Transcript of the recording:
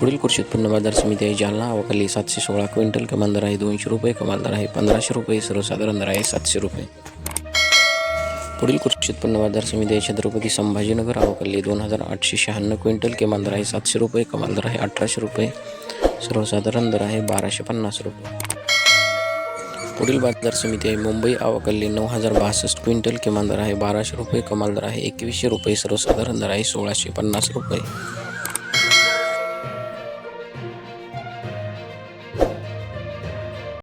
पुढील कृषी उत्पन्न बाजार समिती आहे जालना अवकल्ली सातशे सोळा क्विंटल कमाल दर आहे दोनशे रुपये कमाल दर आहे पंधराशे रुपये सर्वसाधारण दर आहे सातशे रुपये. पुढील कृषी उत्पन्न बाजार समिती आहे छत्रपती संभाजीनगर अवकल्ली दोन हजार आठशे शहाण्णव क्विंटल किमान दर आहे सातशे रुपये कमाल दर आहे अठराशे रुपये सर्वसाधारण दर आहे बाराशे पन्नास रुपये. पुढील बाजार समिती आहे मुंबई अवकल्ली नऊ हजार बासष्ट क्विंटल किमान दर आहे बाराशे रुपये कमाल दर आहे एकवीसशे रुपये सर्वसाधारण दर आहे सोळाशे पन्नास रुपये.